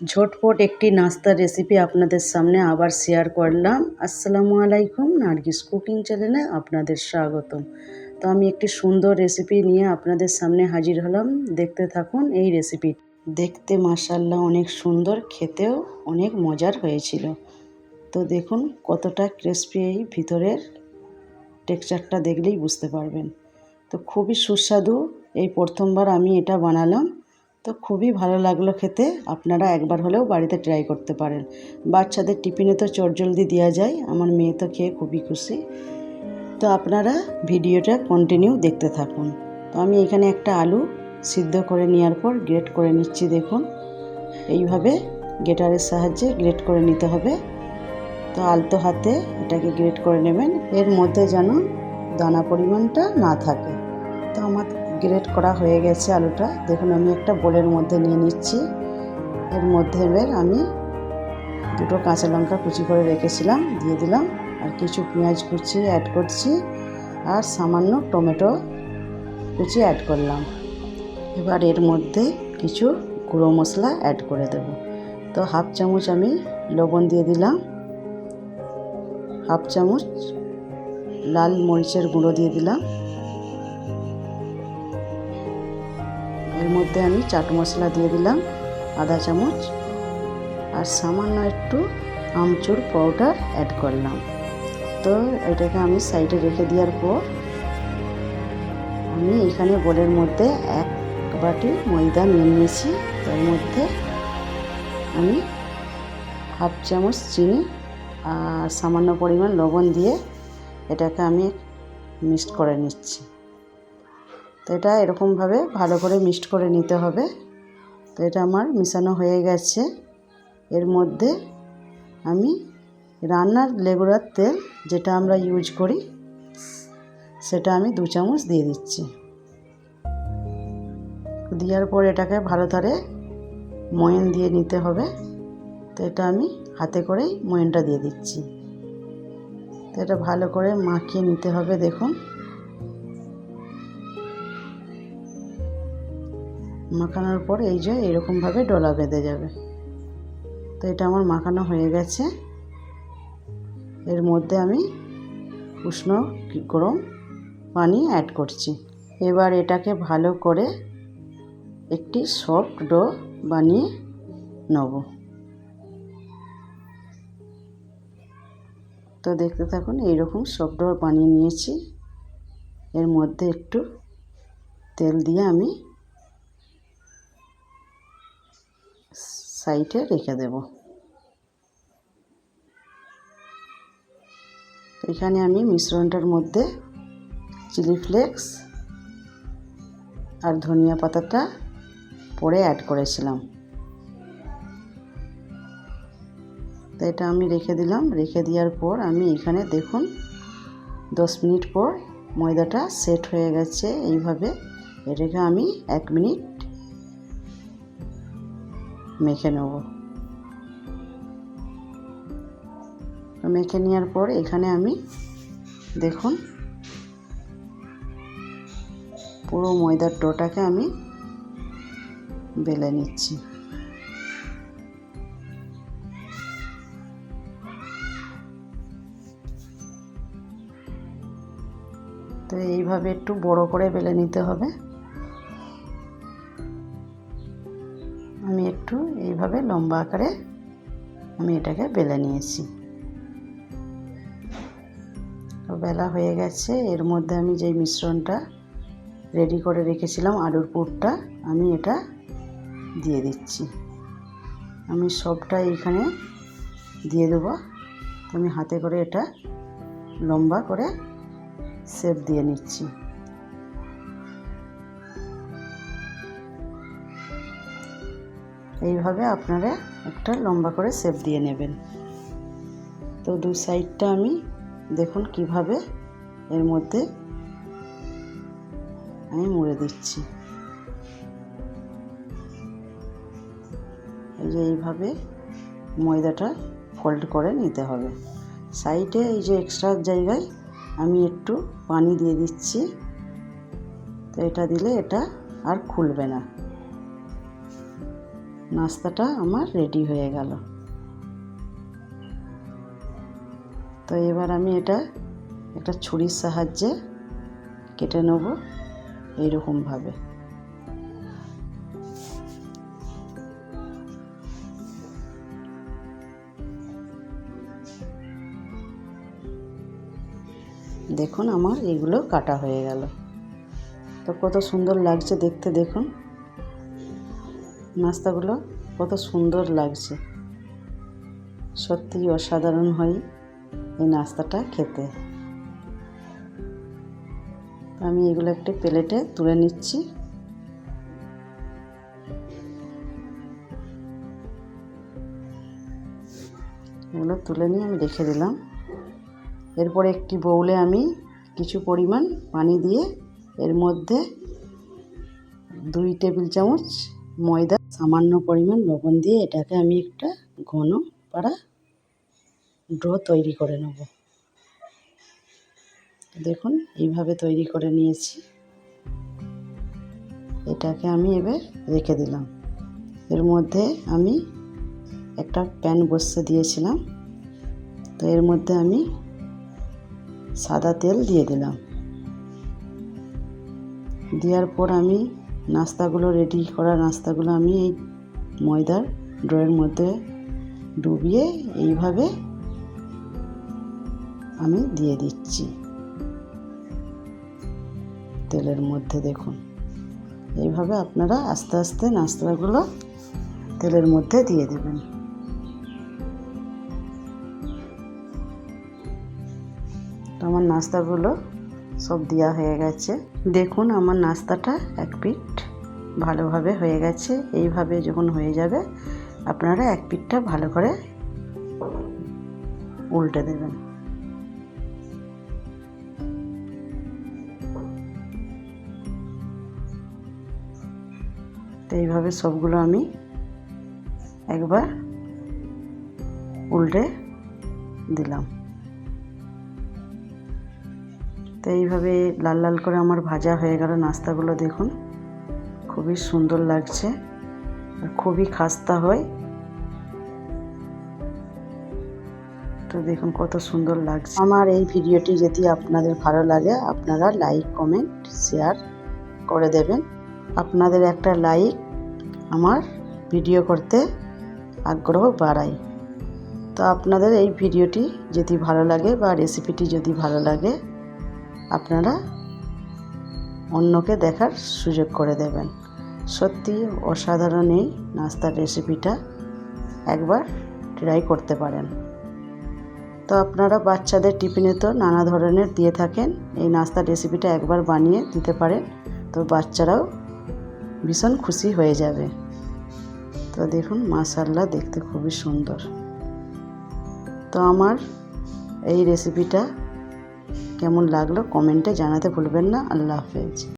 ঝটপট একটি নাস্তার রেসিপি আপনাদের সামনে আবার শেয়ার করলাম। আসসালামু আলাইকুম, নার্গিস কুকিং চ্যানেলে আপনাদের স্বাগতম। তো আমি একটি সুন্দর রেসিপি নিয়ে আপনাদের সামনে হাজির হলাম। দেখতে থাকুন এই রেসিপি দেখতে মাসাল্লাহ অনেক সুন্দর, খেতেও অনেক মজার হয়েছিল। তো দেখুন কতটা ক্রিস্পি এই ভিতরের টেক্সচারটা দেখলেই বুঝতে পারবেন। তো খুবই সুস্বাদু, এই প্রথমবার আমি এটা বানালাম। তো খুবই ভালো লাগল খেতে। আপনারা একবার হলেও বাড়িতে ট্রাই করতে পারেন। বাচ্চাদের টিফিনে তো চটজলদি দেওয়া যায়। আমার মেয়ে তো খেয়ে খুবই খুশি। তো আপনারা ভিডিওটা কন্টিনিউ দেখতে থাকুন। তো আমি এখানে একটা আলু সিদ্ধ করে নেওয়ার পর গ্রেট করে নিচ্ছি দেখুন। এইভাবে গেটারের সাহায্যে গ্রেট করে নিতে হবে। তো আলতো হাতে এটাকে গ্রেট করে নেবেন। এর মধ্যে যেন দানা পরিমাণটা না থাকে। তো আমার গ্রেট করা হয়ে গেছে আলুটা। দেখুন, আমি একটা বোলের মধ্যে নিয়ে নিচ্ছি। এর মধ্যে এবার আমি দুটো কাঁচা লঙ্কা কুচি করে রেখেছিলাম, দিয়ে দিলাম। আর কিছু পেঁয়াজ কুচি অ্যাড করছি আর সামান্য টমেটো কুচি অ্যাড করলাম। এবার এর মধ্যে কিছু গুঁড়ো মশলা অ্যাড করে দেব। তো হাফ চামচ আমি লবণ দিয়ে দিলাম। হাফ চামচ লাল মরিচের গুঁড়ো দিয়ে দিলাম। মধ্যে আমি চাট মশলা দিয়ে দিলাম আধা চামচ আর সামান্য একটু আমচুর পাউডার অ্যাড করলাম। তো এটাকে আমি সাইডে রেখে দেওয়ার পর আমি এখানে বোলের মধ্যে এক বাটি ময়দা নিয়ে নিয়েছি। তার মধ্যে আমি হাফ চামচ চিনি আর সামান্য পরিমাণ লবণ দিয়ে এটাকে আমি মিক্সড করে নিচ্ছি। তো এটা এরকমভাবে ভালো করে মিক্সড করে নিতে হবে। তো এটা আমার মিশানো হয়ে গেছে। এর মধ্যে আমি রান্নার লেগুড়ার তেল যেটা আমরা ইউজ করি, সেটা আমি দু চামচ দিয়ে দিচ্ছি। দেওয়ার পর এটাকে ভালো ধারে ময়ন দিয়ে নিতে হবে। তো এটা আমি হাতে করেই ময়নটা দিয়ে দিচ্ছি। তো এটা ভালো করে মাখিয়ে নিতে হবে, দেখুন। মাখানোর পর এই যে এরকমভাবে ডলা বেঁধে যাবে। তো এটা আমার মাখানো হয়ে গেছে। এর মধ্যে আমি উষ্ণ গরম পানি অ্যাড করছি। এবার এটাকে ভালো করে একটি সফট ডো বানিয়ে নেব। তো দেখতে থাকুন, এইরকম সফট ডো বানিয়ে নিয়েছি। এর মধ্যে একটু তেল দিয়ে আমি সাইডে রেখে দেব। এখানে আমি মিশ্রণটার মধ্যে চিলি ফ্লেক্স আর ধনিয়া পাতাটা পরে অ্যাড করেছিলাম। তো এটা আমি রেখে দিলাম। রেখে দেওয়ার পর আমি এখানে দেখুন, দশ মিনিট পর ময়দাটা সেট হয়ে গেছে। এইভাবে এটাকে আমি এক মিনিট মেখে নেব। মেখে নেওয়ার পর এখানে আমি দেখুন পুরো ময়দার ডোটাকে আমি বেলে নিচ্ছি। তো এইভাবে একটু বড় করে বেলে নিতে হবে। একটু এইভাবে লম্বা আকারে আমি এটাকে বেলে নিয়েছি। বেলা হয়ে গেছে, এর মধ্যে আমি যেই মিশ্রণটা রেডি করে রেখেছিলাম, আলুর পুরটা, আমি এটা দিয়ে দিচ্ছি। আমি সবটা এইখানে দিয়ে দেবো। আমি হাতে করে এটা লম্বা করে শেপ দিয়ে নিচ্ছি। এইভাবে আপনারা একটা লম্বা করে শেপ দিয়ে নেবেন। তো দু সাইডটা আমি দেখুন কীভাবে এর মধ্যে আমি মুড়ে দিচ্ছি। এই যে এইভাবে ময়দাটা ফোল্ড করে নিতে হবে। সাইডে এই যে এক্সট্রা জায়গায় আমি একটু পানি দিয়ে দিচ্ছি। তো এটা দিলে এটা আর খুলবে না। নাস্তাটা আমার রেডি হয়ে গেল। তো এবার আমি এটা, একটা ছুরির সাহায্যে কেটে নেব এইরকমভাবে। দেখুন আমার এগুলো কাটা হয়ে গেল। তো কত সুন্দর লাগছে দেখতে, দেখুন। নাস্তাগুলো কত সুন্দর লাগছে। সত্যিই অসাধারণ হয় এই নাস্তাটা খেতে। আমি এগুলো একটি প্লেটে তুলে নিচ্ছি। এগুলো তুলে নিয়ে আমি রেখে দিলাম। এরপরে একটি বউলে আমি কিছু পরিমাণ পানি দিয়ে এর মধ্যে দুই টেবিল চামচ ময়দা, সামান্য পরিমাণ লবণ দিয়ে এটাকে আমি একটা ঘন পাড়া ডো তৈরি করে নেব। দেখুন, এইভাবে তৈরি করে নিয়েছি। এটাকে আমি এবার রেখে দিলাম। এর মধ্যে আমি একটা প্যান বসে দিয়েছিলাম। তো এর মধ্যে আমি সাদা তেল দিয়ে দিলাম। দেওয়ার পর আমি নাস্তাগুলো রেডি করা নাস্তাগুলো আমি এই ময়দার ড্রয়ের মধ্যে ডুবিয়ে এইভাবে আমি দিয়ে দিচ্ছি। তেলের মধ্যে দেখুন, এইভাবে আপনারা আস্তে আস্তে নাস্তাগুলো তেলের মধ্যে দিয়ে দেবেন। আমার নাস্তাগুলো সব দেওয়া হয়ে গেছে। দেখুন আমার নাস্তাটা এক পিঠ ভালোভাবে হয়ে গেছে। এইভাবে যখন হয়ে যাবে, আপনারা এক পিঠটা ভালো করে উল্টে দেবেন। তো এইভাবে সবগুলো আমি একবার উল্টে দিলাম। তো এইভাবে লাল লাল করে আমার ভাজা হয়ে গেল নাস্তাগুলো দেখুন। খুবই সুন্দর লাগছে আর খুবই খাস্তা হয়। তো দেখুন কত সুন্দর লাগছে। আমার এই ভিডিওটি যদি আপনাদের ভালো লাগে, আপনারা লাইক, কমেন্ট, শেয়ার করে দেবেন। আপনাদের একটা লাইক আমার ভিডিও করতে আগ্রহ বাড়ায়। তো আপনাদের এই ভিডিওটি যদি ভালো লাগে বা রেসিপিটি যদি ভালো লাগে আপনারা অন্যকে দেখার সুযোগ করে দেবেন। সত্যি অসাধারণ এই নাস্তার রেসিপিটা একবার ট্রাই করতে পারেন। তো আপনারা বাচ্চাদের টিফিনে তো নানা ধরনের দিয়ে থাকেন, এই নাস্তার রেসিপিটা একবার বানিয়ে দিতে পারেন, তো বাচ্চারাও ভীষণ খুশি হয়ে যাবে। তো দেখুন মাসাল্লা দেখতে খুবই সুন্দর। তো আমার এই রেসিপিটা কেমন লাগল কমেন্টে জানাতে ভুলবেন না। আল্লাহ হাফেজ।